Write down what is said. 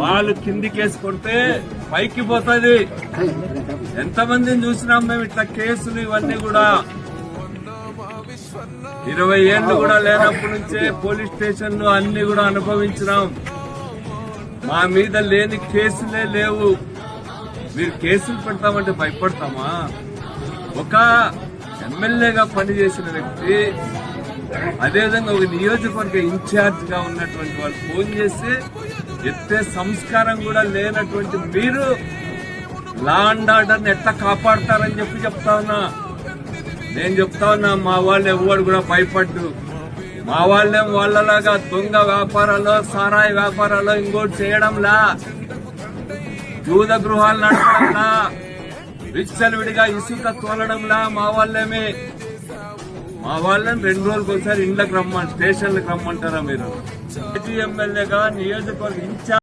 వాళ్ళు కిందికేసి కొడితే పైకి పోతుంది. ఎంతమందిని చూసినాం మేము ఇట్లా కేసులు ఇవన్నీ కూడా? ఇరవై ఏళ్ళు కూడా లేనప్పటి నుంచే పోలీస్ స్టేషన్లు అన్ని కూడా అనుభవించినాం. మా మీద లేని కేసులే లేవు. మీరు కేసులు పెడతామంటే భయపడతామా? ఒక ఎమ్మెల్యేగా పనిచేసిన వ్యక్తి అదేవిధంగా ఒక నియోజకవర్గ ఇన్ఛార్జ్గా ఉన్నటువంటి వాళ్ళు ఫోన్ చేసి ఎత్తే సంస్కారం కూడా లేనటువంటి మీరు లా అండ్ ఆర్డర్ ఎట్లా కాపాడతారని చెప్పి చెప్తా ఉన్నా. నేను చెప్తా ఉన్నా మా వాళ్ళు ఎవరు కూడా భయపడ్డు. మా వాళ్ళేం వాళ్ళలాగా దొంగ వ్యాపారాలు సారాయి వ్యాపారాలు ఇంకోటి చేయడంలా. జూద గృహాలు నడపడంలా. విచ్చలవిడిగా ఇసుక తోలడంలా మా వాళ్ళేమి. మా వాళ్ళని రెండు రోజులకు ఒకసారి ఇండ్లకు రమ్మని స్టేషన్లకు రమ్మంటారా మీరు? ఎమ్మెల్యేగా నియోజకవర్గ ఇన్ఛార్జ్